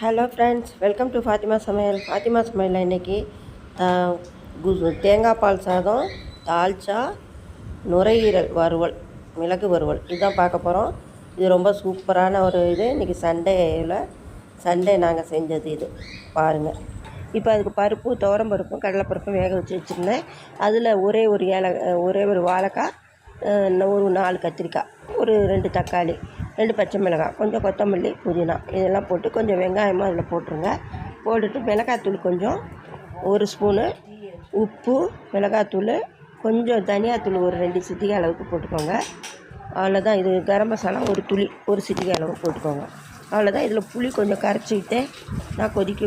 Hello friends welcome to Fathima சமையல். ஃபாத்திமா சமையலில் இன்றைக்கி தேங்காய் பால் சாதம் தால்ச்சா நுரையீரல் வறுவல் மிளகு வறுவல். இதுதான் பார்க்க போகிறோம் இது ரொம்ப சூப்பரான ஒரு இது. இன்றைக்கி சண்டேயில் சண்டே நாங்கள் செஞ்சது இது. பாருங்கள் இப்போ அதுக்கு பருப்பு துவரம் பருப்பும் கடலைப்பருப்பும் வேக வச்சு வச்சுருந்தேன். அதில் ஒரே ஒரு ஏல ஒரே ஒரு வாழைக்காய் இன்னும் ஒரு நாலு கத்திரிக்காய் ஒரு ரெண்டு தக்காளி. ரெண்டு பச்சை மிளகாய் கொஞ்சம் கொத்தமல்லி புதினா. இதெல்லாம் போட்டு கொஞ்சம் வெங்காயமும் அதில் போட்டுருங்க. போட்டுட்டு மிளகாத்தூள் கொஞ்சம் ஒரு ஸ்பூனு உப்பு மிளகாத்தூள் கொஞ்சம் தனியாத்தூள் ஒரு ரெண்டு சிட்டிகை அளவுக்கு போட்டுக்கோங்க. அவ்வளோதான் இது கரம் மசாலா ஒரு துளி ஒரு சிட்டிகை அளவு போட்டுக்கோங்க. அவ்வளோதான் இதில் புளி கொஞ்சம் கரைச்சிக்கிட்டு நான் கொதிக்க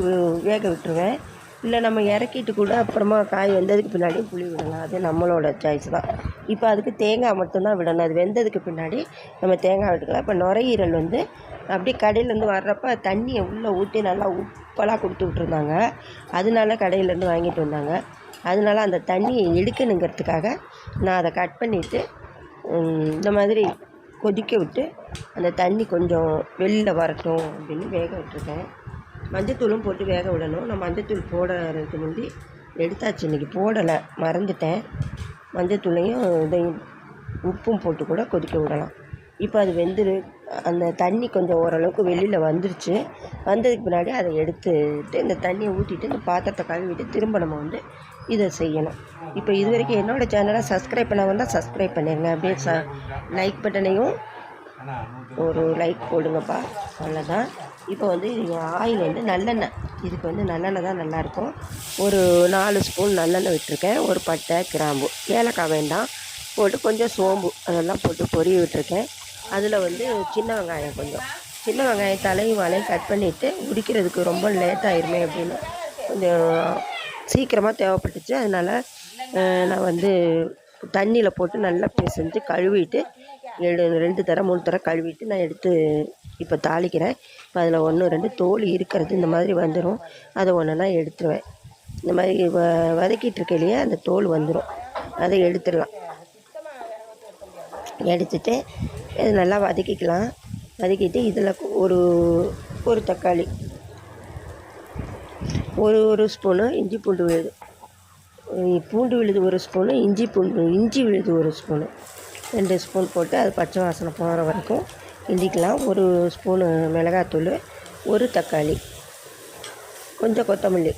வேக விட்டுருவேன். இல்லை நம்ம இறக்கிட்டு கூட அப்புறமா காய் வெந்ததுக்கு பின்னாடி புளி விடலாம். அது நம்மளோட சாய்ஸ் தான். இப்போ அதுக்கு தேங்காய் மட்டும்தான் விடணும். அது வெந்ததுக்கு பின்னாடி நம்ம தேங்காய் விட்டுக்கலாம் இப்போ நுரையீரல் வந்து அப்படியே கடையிலேருந்து வர்றப்ப தண்ணியை உள்ளே ஊற்றி நல்லா உப்பெல்லாம் கொடுத்து விட்ருந்தாங்க அதனால கடையிலேருந்து வாங்கிட்டு வந்தாங்க. அதனால அந்த தண்ணியை எடுக்கணுங்கிறதுக்காக நான் அதை கட் பண்ணிவிட்டு இந்த மாதிரி கொதிக்க விட்டு அந்த தண்ணி கொஞ்சம் வெளியில் வரட்டும் அப்படின்னு வேக விட்டுருக்கேன். மஞ்சத்தூளும் போட்டு வேக விடணும். நான் மஞ்சத்தூள் போடுறதுக்கு முந்தி எடுத்தாச்சு. இன்றைக்கி போடலை. மறந்துட்டேன். மஞ்சத்தூளையும் இதையும் உப்பும் போட்டு கூட கொதிக்க விடலாம். இப்போ அது வெந்துரு அந்த தண்ணி கொஞ்சம் ஓரளவுக்கு வெளியில் வந்துருச்சு. வந்ததுக்கு பின்னாடி அதை எடுத்துட்டு இந்த தண்ணியை ஊற்றிட்டு இந்த பாத்திரத்தை கழுவிட்டு திரும்ப நம்ம வந்து இதை செய்யணும். இப்போ இது வரைக்கும் என்னோடய சேனலை சப்ஸ்கிரைப் பண்ண வந்தால் சப்ஸ்கிரைப் பண்ணிடுங்க அப்படியே ச லைக் பட்டனையும் ஒரு லைக் போடுங்கப்பா. அவ்வளோதான் இப்போ வந்து ஆயில் வந்து நல்லெண்ணெய். இதுக்கு வந்து நல்லெண்ணெய் தான் நல்லாயிருக்கும். ஒரு நாலு ஸ்பூன் நல்லெண்ணெய் விட்டுருக்கேன். ஒரு பட்டை கிராம்பு ஏலக்காய் வேண்டாம். போட்டு கொஞ்சம் சோம்பு அதெல்லாம் போட்டு பொரிய விட்டுருக்கேன். அதில் வந்து சின்ன வெங்காயம் கொஞ்சம். சின்ன வெங்காயம் தலையும் வாழையும் கட் பண்ணிவிட்டு உரிக்கிறதுக்கு ரொம்ப லேட் ஆயிருமே அப்படின்னு கொஞ்சம் சீக்கிரமாக தேவைப்பட்டுச்சு. அதனால் நான் வந்து தண்ணியில் போட்டு நல்லா பிசைஞ்சு கழுவிட்டு எடு ரெண்டு தரம் மூணு தரம் கழுவிட்டு நான் எடுத்து இப்போ தாளிக்கிறேன். இப்போ அதில் ஒன்று ரெண்டு தோல் இருக்கிறது இந்த மாதிரி வந்துடும் அதை ஒன்றுனா எடுத்துருவேன். இந்த மாதிரி வ வதக்கிட்டு இருக்கையிலேயே அந்த தோல் வந்துடும் அதை எடுத்துடலாம். எடுத்துட்டு இது நல்லா வதக்கிக்கலாம். வதக்கிட்டு இதில் ஒரு ஒரு தக்காளி ஒரு ஒரு ஸ்பூனு இஞ்சி பூண்டு விழுது. பூண்டு விழுது ஒரு ஸ்பூனு இஞ்சி பூண்டு இஞ்சி விழுது ஒரு ஸ்பூனு. ரெண்டு ஸ்பூன் போட்டு அது பச்சை வாசனை போகிற வரைக்கும் கிண்டிக்கலாம் ஒரு ஸ்பூனு மிளகாத்தூள் ஒரு தக்காளி கொஞ்சம் கொத்தமல்லி.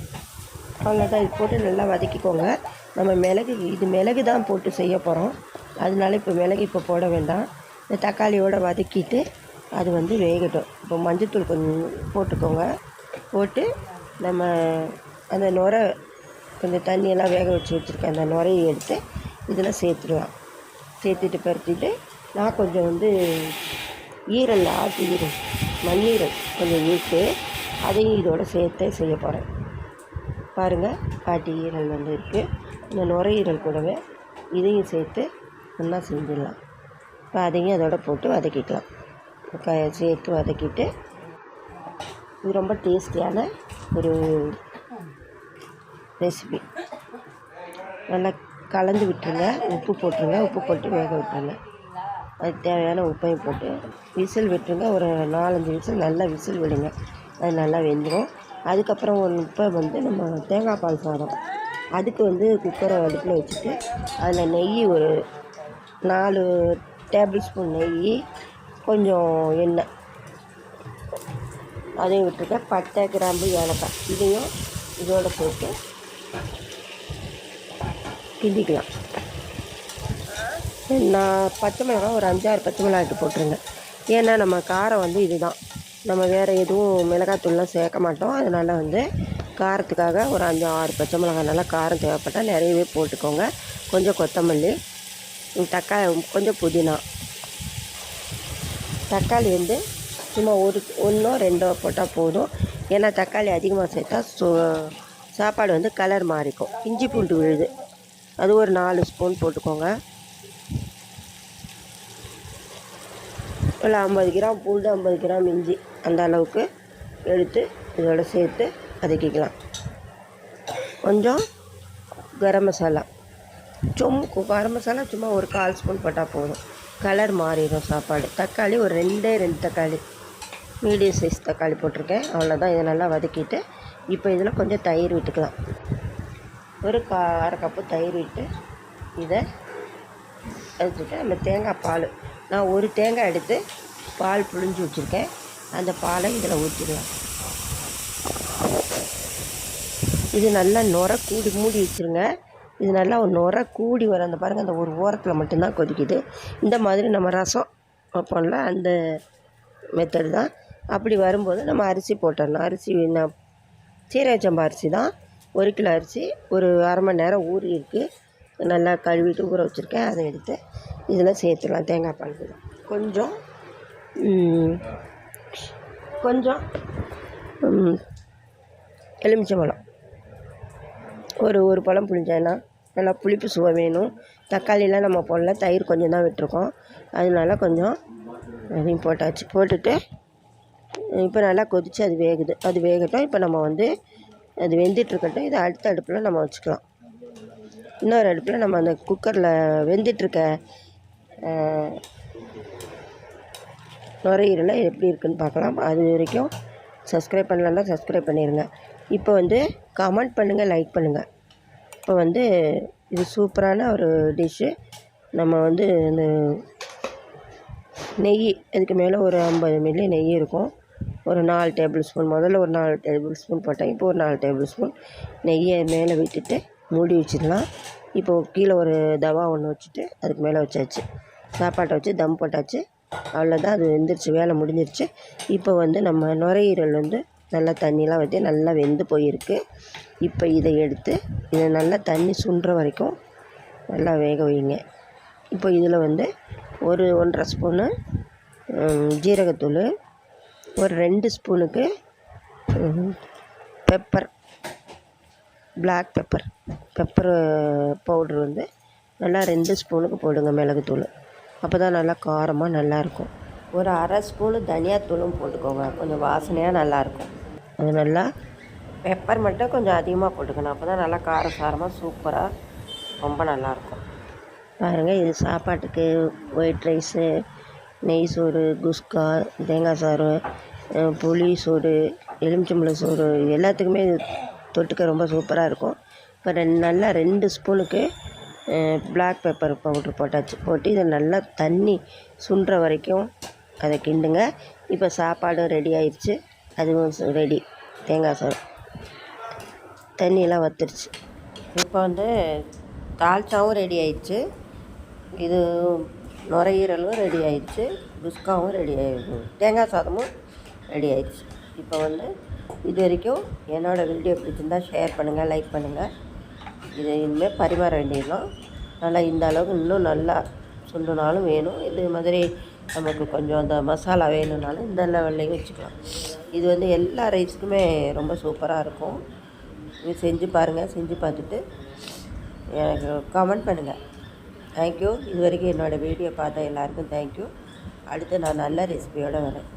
அவ்வளோதான் இது போட்டு நல்லா வதக்கிக்கோங்க. நம்ம மிளகு இது மிளகு தான் போட்டு செய்ய போகிறோம் அதனால இப்போ மிளகு இப்போ போட வேண்டாம். இந்த தக்காளியோட வதக்கிட்டு அது வந்து வேகட்டும். இப்போ மஞ்சத்தூள் கொஞ்சம் போட்டுக்கோங்க. போட்டு நம்ம அந்த நுரை கொஞ்சம் தண்ணியெல்லாம் வேக வச்சு வச்சுருக்கேன் அந்த நுரையை எடுத்து இதில் சேர்த்துடலாம். சேர்த்துட்டு பருத்திட்டு நான் கொஞ்சம் வந்து ஈரல் ஆட்டு ஈரல் மண்ணீரல் கொஞ்சம் ஈட்டு அதையும் இதோட சேர்த்தே செய்ய போகிறேன் பாருங்கள் பாட்டி ஈரல் வந்து இருக்குது இந்த நுரையீரல் கூடவே இதையும் சேர்த்து ஒன்றா செஞ்சிடலாம். இப்போ அதையும் அதோட போட்டு வதக்கிக்கலாம். க சேர்த்து வதக்கிட்டு இது ரொம்ப டேஸ்டியான ஒரு ரெசிபி. நல்லா கலந்து விட்டுருங்க. உப்பு போட்டுருங்க. உப்பு போட்டு வேக விட்டுருங்க அதுக்கு தேவையான உப்பையும் போட்டு விசில் விட்டுருங்க. ஒரு நாலஞ்சு விசில் நல்லா விசில் விடுங்க. அது நல்லா வெந்துடும் அதுக்கப்புறம் ஒரு உப்பை வந்து நம்ம தேங்காய் பால் சாதம். அதுக்கு வந்து குக்கரை அடுப்பில் வச்சுட்டு அதில் நெய் ஒரு நாலு டேபிள் ஸ்பூன் நெய் கொஞ்சம் எண்ணெய். அதையும் விட்டுருக்கேன் பட்டை கிராம்பு ஏலக்காய். இதையும் இதோட போட்டு கிண்டிக்கலாம். நான் பச்சை மிளகாய் ஒரு அஞ்சாறு பச்சை மிளகாய்க்கு போட்டுருங்க. ஏன்னா நம்ம காரம் வந்து இதுதான். நம்ம வேறு எதுவும் மிளகாத்தூள்லாம் சேர்க்க மாட்டோம். அதனால் வந்து காரத்துக்காக ஒரு அஞ்சு ஆறு பச்சை மிளகாய் நல்லா காரம் தேவைப்பட்டால் நிறையவே போட்டுக்கோங்க. கொஞ்சம் கொத்தமல்லி தக்காளி கொஞ்சம் புதினா. தக்காளி வந்து சும்மா ஒரு ஒன்றோ ரெண்டோ போட்டால் போதும். ஏன்னா தக்காளி அதிகமாக சேர்த்தா சோ சாப்பாடு வந்து கலர் மாறிக்கும். இஞ்சி பூண்டு விழுது. அது ஒரு நாலு ஸ்பூன் போட்டுக்கோங்க. இல்லை ஐம்பது கிராம் பூண்டு ஐம்பது கிராம் இஞ்சி அந்த அளவுக்கு எடுத்து இதோட சேர்த்து வதக்கிக்கலாம். கொஞ்சம் கரம் மசாலா. சும்மா கரம் மசாலா சும்மா ஒரு கால் ஸ்பூன் போட்டால் போதும். கலர் மாறிடும் சாப்பாடு. தக்காளி ஒரு ரெண்டே ரெண்டு தக்காளி. மீடியம் சைஸ் தக்காளி போட்டிருக்கேன். அவ்வளோதான் இதை நல்லா வதக்கிட்டு இப்போ இதில் கொஞ்சம் தயிர் விட்டுக்கலாம். ஒரு கா அரை கப்பு தயிர் விட்டு இதை எடுத்துட்டு நம்ம தேங்காய் பால். நான் ஒரு தேங்காய் எடுத்து பால் புழிஞ்சு வச்சுருக்கேன். அந்த பாலை இதில் ஊற்றிடலாம் இது நல்லா நுர கூடி மூடி வச்சுருங்க. இது நல்லா ஒரு நுர கூடி வர அந்த பாருங்கள் அந்த ஒரு ஓரத்தில் மட்டும்தான் கொதிக்குது. இந்த மாதிரி நம்ம ரசம் வைப்போம்ல அந்த மெத்தடு தான். அப்படி வரும்போது நம்ம அரிசி போட்டுடலாம். அரிசி நான் சீரக சம்பா அரிசி தான். ஒரு கிலோ அரிசி ஒரு அரை மணி நேரம் ஊறி இருக்குது நல்லா கழுவிட்டு ஊற வச்சுருக்கேன். அதை எடுத்து இதில் சேர்த்துடலாம். தேங்காய் பால் கூட. கொஞ்சம் கொஞ்சம் எலுமிச்சை எலுமிச்சம்பழம். ஒரு ஒரு பழம் புளிஞ்சேன்னா நல்லா புளிப்பு சுவை வேணும். தக்காளிலாம் நம்ம போடல. தயிர் கொஞ்சம் தான் விட்டுருக்கோம். அதனால கொஞ்சம் அதையும் போட்டாச்சு. போட்டுட்டு இப்போ நல்லா கொதித்து அது வேகுது. அது வேகட்டும். இப்போ நம்ம வந்து அது வெந்துட்டுருக்கட்டும் இதை அடுத்த அடுப்பில் நம்ம வச்சுக்கலாம். இன்னொரு அடுப்பில் நம்ம அந்த குக்கரில் வெந்துட்டுருக்க அஹ், நுரையீரலை எப்படி இருக்குன்னு பார்க்கலாம். அது வரைக்கும் சப்ஸ்கிரைப் பண்ணலாம் சப்ஸ்கிரைப் பண்ணிடுங்க இப்போ வந்து கமெண்ட் பண்ணுங்கள் லைக் பண்ணுங்கள் இப்போ வந்து இது சூப்பரான ஒரு டிஷ்ஷு நம்ம வந்து இந்த நெய் இதுக்கு மேலே ஒரு ஐம்பது மில்லி நெய் இருக்கும். ஒரு நாலு டேபிள் ஸ்பூன் முதல்ல ஒரு நாலு டேபிள் ஸ்பூன் போட்டேன். இப்போ ஒரு நாலு டேபிள் ஸ்பூன் நெய்யை மேலே விட்டுட்டு மூடி வச்சிடலாம். இப்போது கீழே ஒரு தவா ஒன்று வச்சுட்டு அதுக்கு மேலே வச்சாச்சு. சாப்பாட்டை வச்சு தம் போட்டாச்சு. அவ்வளோதான் அது வெந்துருச்சு வேலை முடிஞ்சிருச்சு. இப்போ வந்து நம்ம நுரையீரல் வந்து நல்லா தண்ணிலாம் வச்சு நல்லா வெந்து போயிருக்கு. இப்போ இதை எடுத்து இதை நல்லா தண்ணி சுண்டுற வரைக்கும் நல்லா வேக வைங்க. இப்போ இதில் வந்து ஒரு ஒன்றரை ஸ்பூனு ஜீரகத்தூள் ஒரு ரெண்டு ஸ்பூனுக்கு pepper black pepper pepper powder வந்து நல்லா ரெண்டு ஸ்பூனுக்கு போடுங்க மிளகுத்தூள். அப்போ தான் நல்லா காரமாக நல்லாயிருக்கும் ஒரு அரை ஸ்பூனு தனியாத்தூளும் போட்டுக்கோங்க. கொஞ்சம் வாசனையாக நல்லாயிருக்கும் அது நல்லா பெப்பர் மட்டும் கொஞ்சம் அதிகமாக போட்டுக்கணும். அப்போ தான் நல்லா காரசாரமாக சூப்பராக ரொம்ப நல்லாயிருக்கும் பாருங்கள் இது சாப்பாட்டுக்கு ஒயிட் ரைஸு நெய் சோறு குஸ்கா தேங்காய் சாறு புளி சோறு எலுமிச்சம்பழம் சோறு எல்லாத்துக்குமே இது தொட்டுக்க ரொம்ப சூப்பராக இருக்கும். இப்போ ரெண்டு நல்லா ரெண்டு ஸ்பூனுக்கு பிளாக் பெப்பர் பவுட்ரு போட்டாச்சு. போட்டு இதை நல்லா தண்ணி சுண்டுற வரைக்கும் அதை கிண்டுங்க. இப்போ சாப்பாடும் ரெடி ஆயிடுச்சு அதுவும் ரெடி தேங்காய் சாறு. தண்ணியெல்லாம் வத்துருச்சு. இப்போ வந்து தால்ச்சாவும் ரெடி ஆயிடுச்சு இது நுரையீரலும் ரெடி ஆயிடுச்சு. குஸ்காவும் ரெடி ஆயிடுச்சு தேங்காய் சாதமும் ரெடி ஆயிடுச்சு. இப்போ வந்து இது வரைக்கும் என்னோடய வீடியோ பிடிச்சிருந்தா ஷேர் பண்ணுங்கள் லைக் பண்ணுங்கள் இது இனிமேல் பரிமாற வேண்டியதுதான். நல்லா இந்த அளவுக்கு இன்னும் நல்லா சுண்டுனாலும் வேணும். இது மாதிரி நமக்கு கொஞ்சம் அந்த மசாலா வேணும்னாலும் இந்த லெவல்லையும் வச்சுக்கலாம். இது வந்து எல்லா ரைஸ்க்குமே ரொம்ப சூப்பராக இருக்கும். இது செஞ்சு பாருங்கள் செஞ்சு பார்த்துட்டு எனக்கு கமெண்ட் பண்ணுங்கள் தேங்க்யூ இது வரைக்கும் என்னோடய வீடியோ பார்த்த எல்லாருக்கும் தேங்க்யூ அடுத்து நான் நல்ல ரெசிபியோடு வரேன்.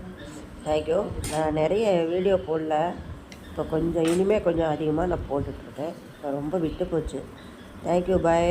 தேங்க்யூ நான் நிறைய வீடியோ போடல. இப்போ கொஞ்சம் இனிமேல் கொஞ்சம் அதிகமாக நான் போட்டுட்ருக்கேன் இப்போ ரொம்ப விட்டு போச்சு. Thank you bye